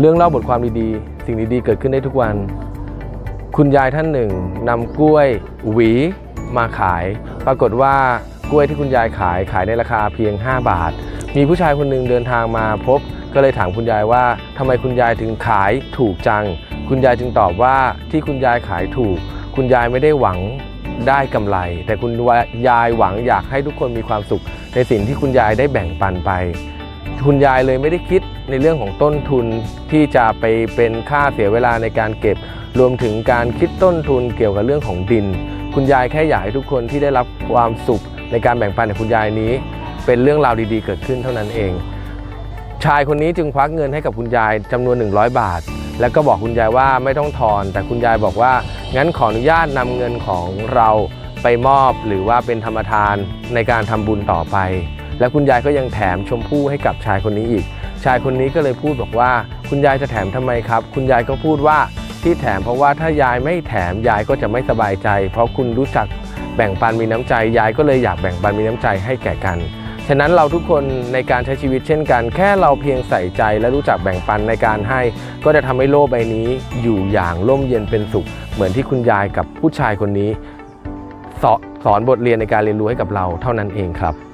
เรื่องเล่าบทความดีๆ สิ่งดีๆ เกิดขึ้นได้ทุกวัน คุณยายท่านหนึ่งนำกล้วยหวีมาขาย ปรากฏว่ากล้วยที่คุณยายขายขายในราคาเพียง 5 บาท มีผู้ชายคนหนึ่งเดินทางมาพบ ก็เลยถามคุณยายว่าทำไมคุณยายถึงขายถูกจัง คุณยายจึงตอบว่าที่คุณยายขายถูก คุณยายไม่ได้หวังได้กำไร แต่คุณยายหวังอยากให้ทุกคนมีความสุข ในสิ่งที่คุณยายได้แบ่งปันไป คุณยายเลยไม่ได้คิด ในเรื่องของต้นทุนที่จะไปเป็นค่าเสียเวลาในการเก็บ รวมถึงการคิดต้นทุนเกี่ยวกับเรื่องของดิน คุณยายแค่อยากให้ทุกคนที่ได้รับความสุขในการแบ่งปันของคุณยายนี้ เป็นเรื่องราวดีๆ เกิดขึ้นเท่านั้นเอง ชายคนนี้จึงควักเงินให้กับคุณยายจำนวน 100 บาท แล้วก็บอกคุณยายว่าไม่ต้องทอน แต่คุณยายบอกว่างั้นขออนุญาตนำเงินของเราไปมอบหรือว่าเป็นธรรมทานในการทำบุญต่อไป และคุณยายก็ยังแถมชมพู่ให้กับชายคนนี้อีก ชายคนนี้ก็เลยพูดบอกว่า คุณยายจะแถมทำไมครับ คุณยายก็พูดว่าที่แถมเพราะว่าถ้ายายไม่แถมยายก็จะไม่สบายใจ เพราะคุณรู้จักแบ่งปันมีน้ำใจ ยายก็เลยอยากแบ่งปันมีน้ำใจให้แก่กันฉะนั้นเราทุกคนในการใช้ชีวิตเช่นกัน แค่เราเพียงใส่ใจและรู้จักแบ่งปันในการให้ ก็จะทำให้โลกใบนี้อยู่อย่างร่มเย็นเป็นสุข เหมือนที่คุณยายกับผู้ชายคนนี้ สอสอนบทเรียนในการเรียนรู้ให้กับเราเท่านั้นเองครับ